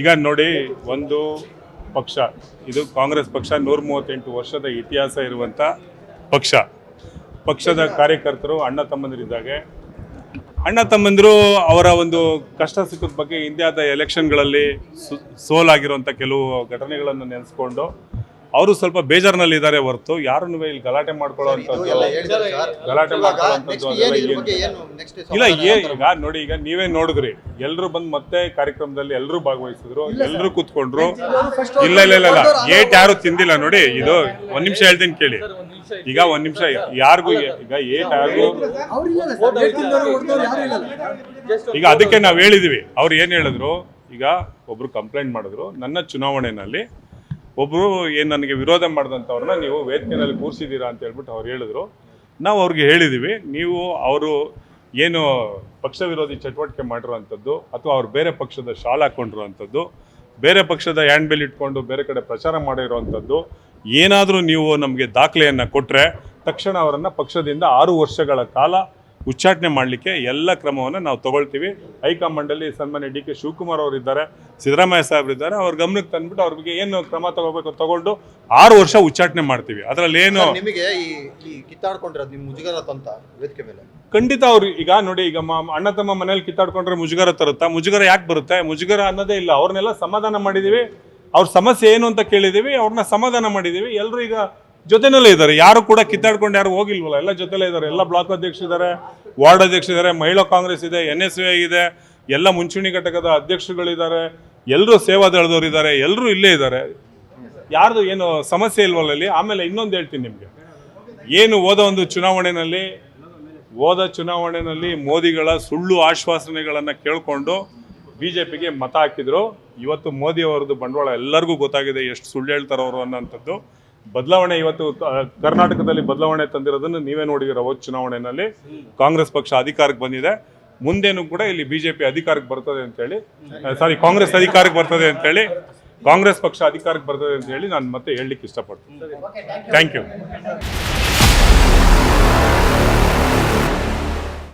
ಈಗ ನೋಡಿ, ಒಂದು ಪಕ್ಷ, ಇದು ಕಾಂಗ್ರೆಸ್ ಪಕ್ಷ ನೂರ ಮೂವತ್ತೆಂಟು ವರ್ಷದ ಇತಿಹಾಸ ಇರುವಂಥ ಪಕ್ಷ. ಪಕ್ಷದ ಕಾರ್ಯಕರ್ತರು, ಅಣ್ಣ ತಮ್ಮಂದಿರಿದ್ದಾಗೆ. ಅಣ್ಣ ತಮ್ಮಂದಿರು ಅವರ ಒಂದು ಕಷ್ಟ ಸುಖದ ಬಗ್ಗೆ ಇಂಡಿಯಾದ ಎಲೆಕ್ಷನ್ಗಳಲ್ಲಿ ಸು ಸೋಲಾಗಿರುವಂಥ ಕೆಲವು ಘಟನೆಗಳನ್ನು ನೆನೆಸ್ಕೊಂಡು ಅವರು ಸ್ವಲ್ಪ ಬೇಜಾರಿನಲ್ಲಿದ್ದಾರೆ ಹೊರತು ಯಾರು ಇಲ್ಲಿ ಗಲಾಟೆ ಮಾಡ್ಕೊಳ್ಳೋವಂಥದ್ದು ಸರ್. ಗಲಾಟೆ ಇಲ್ಲ? ಈಗ ನೋಡಿ ಈಗ ನೀವೇ ನೋಡಿದ್ರಿ ಎಲ್ರು ಬಂದ್ ಮತ್ತೆ ಕಾರ್ಯಕ್ರಮದಲ್ಲಿ ಎಲ್ರು ಭಾಗವಹಿಸಿದ್ರು ಎಲ್ರು ಕೂತ್ಕೊಂಡ್ರು. ಇಲ್ಲ ಇಲ್ಲ ಇಲ್ಲ ಇಲ್ಲ. ಏಟ್ ಯಾರು ತಿಂದಿಲ್ಲ ನೋಡಿ ಇದು ಒಂದ್ ನಿಮಿಷ ಹೇಳ್ತೀನಿ ಕೇಳಿ. ಈಗ ಒಂದ್ ನಿಮಿಷ ಯಾರಿಗೂ ಈಗ ಏಟ್ ಯಾರಿಗೂ ಈಗ ಅದಕ್ಕೆ ನಾವ್ ಹೇಳಿದ್ವಿ. ಅವ್ರು ಏನ್ ಹೇಳಿದ್ರು ಈಗ ಒಬ್ರು ಕಂಪ್ಲೇಂಟ್ ಮಾಡಿದ್ರು. ನನ್ನ ಚುನಾವಣೆನಲ್ಲಿ ಒಬ್ರು ಏನು ನನಗೆ ವಿರೋಧ ಮಾಡಿದಂಥವ್ರನ್ನ ನೀವು ವೇದಿಕೆಯಲ್ಲಿ ಕೂರಿಸಿದ್ದೀರಾ ಅಂತ ಹೇಳ್ಬಿಟ್ಟು ಅವ್ರು ಹೇಳಿದ್ರು. ನಾವು ಅವ್ರಿಗೆ ಹೇಳಿದ್ದೀವಿ ನೀವು ಅವರು ಏನು ಪಕ್ಷ ವಿರೋಧಿ ಚಟುವಟಿಕೆ ಮಾಡಿರುವಂಥದ್ದು ಅಥವಾ ಅವ್ರು ಬೇರೆ ಪಕ್ಷದ ಶಾಲ್ ಹಾಕೊಂಡಿರುವಂಥದ್ದು, ಬೇರೆ ಪಕ್ಷದ ಹ್ಯಾಂಡ್ ಬೆಲ್ ಇಟ್ಕೊಂಡು ಬೇರೆ ಕಡೆ ಪ್ರಚಾರ ಮಾಡಿರುವಂಥದ್ದು, ಏನಾದರೂ ನೀವು ನಮಗೆ ದಾಖಲೆಯನ್ನು ಕೊಟ್ಟರೆ ತಕ್ಷಣ ಅವರನ್ನು ಪಕ್ಷದಿಂದ ಆರು ವರ್ಷಗಳ ಕಾಲ ಉಚ್ಚಾಟನೆ ಮಾಡಲಿಕ್ಕೆ ಎಲ್ಲ ಕ್ರಮವನ್ನು ನಾವು ತಗೊಳ್ತೀವಿ. ಹೈಕಮಾಂಡಲ್ಲಿ ಸನ್ಮಾನ್ಯ ಡಿ ಕೆ ಶಿವಕುಮಾರ್ ಅವರು ಇದ್ದಾರೆ ಸಿದ್ದರಾಮಯ್ಯ ಸಾಹೇಬ್ರು ಇದ್ದಾರೆ ಅವ್ರ ಗಮನಕ್ಕೆ ತಂದ್ಬಿಟ್ಟು ಅವ್ರ ಬಗ್ಗೆ ಏನು ಕ್ರಮ ತಗೋಬೇಕು ತಗೊಂಡು ಆರು ವರ್ಷ ಉಚ್ಚಾಟನೆ ಮಾಡ್ತೀವಿ. ಅದರಲ್ಲಿ ಏನು ನಿಮಗೆ ಈ ಕಿತ್ತಾಡ್ಕೊಂಡಿರೋದು ನಿಮ್ಮ ಮುಜುಗರ ತಂತ ವೇದಿಕೆ ಮೇಲೆ. ಖಂಡಿತ ಅವ್ರು ಈಗ ನೋಡಿ ಈಗ ಅಣ್ಣ ತಮ್ಮ ಮನೇಲಿ ಕಿತ್ತಾಡ್ಕೊಂಡ್ರೆ ಮುಜುಗರ ತರುತ್ತಾ ಮುಜುಗರ ಯಾಕೆ ಬರುತ್ತೆ? ಮುಜುಗರ ಅನ್ನೋದೇ ಇಲ್ಲ. ಅವ್ರನ್ನೆಲ್ಲ ಸಮಾಧಾನ ಮಾಡಿದೀವಿ. ಅವ್ರ ಸಮಸ್ಯೆ ಏನು ಅಂತ ಕೇಳಿದೀವಿ. ಅವ್ರನ್ನ ಸಮಾಧಾನ ಮಾಡಿದೀವಿ. ಎಲ್ಲರೂ ಈಗ ಜೊತೆನಲ್ಲೇ ಇದ್ದಾರೆ. ಯಾರು ಕೂಡ ಕಿತ್ತಾಡ್ಕೊಂಡು ಯಾರು ಹೋಗಿಲ್ವಲ್ಲ, ಎಲ್ಲ ಜೊತೆಲೇ ಇದ್ದಾರೆ. ಎಲ್ಲ ಬ್ಲಾಕ್ ಅಧ್ಯಕ್ಷ ಇದ್ದಾರೆ, ವಾರ್ಡ್ ಅಧ್ಯಕ್ಷ ಇದ್ದಾರೆ, ಮಹಿಳಾ ಕಾಂಗ್ರೆಸ್ ಇದೆ ಎನ್ ಎಸ್ ಇದೆ, ಎಲ್ಲ ಮುಂಚೂಣಿ ಘಟಕದ ಅಧ್ಯಕ್ಷರುಗಳಿದ್ದಾರೆ. ಎಲ್ಲರೂ ಸೇವಾದಳದವರು ಇದ್ದಾರೆ ಎಲ್ಲರೂ ಇಲ್ಲೇ ಇದ್ದಾರೆ. ಯಾರ್ದು ಏನು ಸಮಸ್ಯೆ ಇಲ್ವಲ್ಲ ಅಲ್ಲಿ? ಆಮೇಲೆ ಇನ್ನೊಂದು ಹೇಳ್ತೀನಿ ನಿಮಗೆ. ಏನು ಹೋದ ಒಂದು ಚುನಾವಣೆಯಲ್ಲಿ ಹೋದ ಚುನಾವಣೆಯಲ್ಲಿ ಮೋದಿಗಳ ಸುಳ್ಳು ಆಶ್ವಾಸನೆಗಳನ್ನು ಕೇಳಿಕೊಂಡು ಬಿ ಜೆ ಪಿಗೆ ಮತ ಹಾಕಿದ್ರು. ಇವತ್ತು ಮೋದಿ ಅವರದ್ದು ಬಂಡವಾಳ ಎಲ್ಲರಿಗೂ ಗೊತ್ತಾಗಿದೆ, ಎಷ್ಟು ಸುಳ್ಳು ಹೇಳ್ತಾರವರು ಅನ್ನೋಂಥದ್ದು. ಬದಲಾವಣೆ ಇವತ್ತು ಕರ್ನಾಟಕದಲ್ಲಿ ಬದಲಾವಣೆ ತಂದಿರೋದನ್ನು ನೀವೇ ನೋಡಿದಿರ ಹೋದ ಚುನಾವಣೆಯಲ್ಲಿ? ಕಾಂಗ್ರೆಸ್ ಪಕ್ಷ ಅಧಿಕಾರಕ್ಕೆ ಬಂದಿದೆ. ಮುಂದೇನು ಕೂಡ ಇಲ್ಲಿ ಬಿಜೆಪಿ ಅಧಿಕಾರಕ್ಕೆ ಬರ್ತದೆ ಅಂತೇಳಿ ಸಾರಿ ಕಾಂಗ್ರೆಸ್ ಅಧಿಕಾರಕ್ಕೆ ಬರ್ತದೆ ಅಂತೇಳಿ ಕಾಂಗ್ರೆಸ್ ಪಕ್ಷ ಅಧಿಕಾರಕ್ಕೆ ಬರ್ತದೆ ಅಂತ ಹೇಳಿ ನಾನು ಮತ್ತೆ ಹೇಳಲಿಕ್ಕೆ ಇಷ್ಟಪಡ್ತೀನಿ. Thank you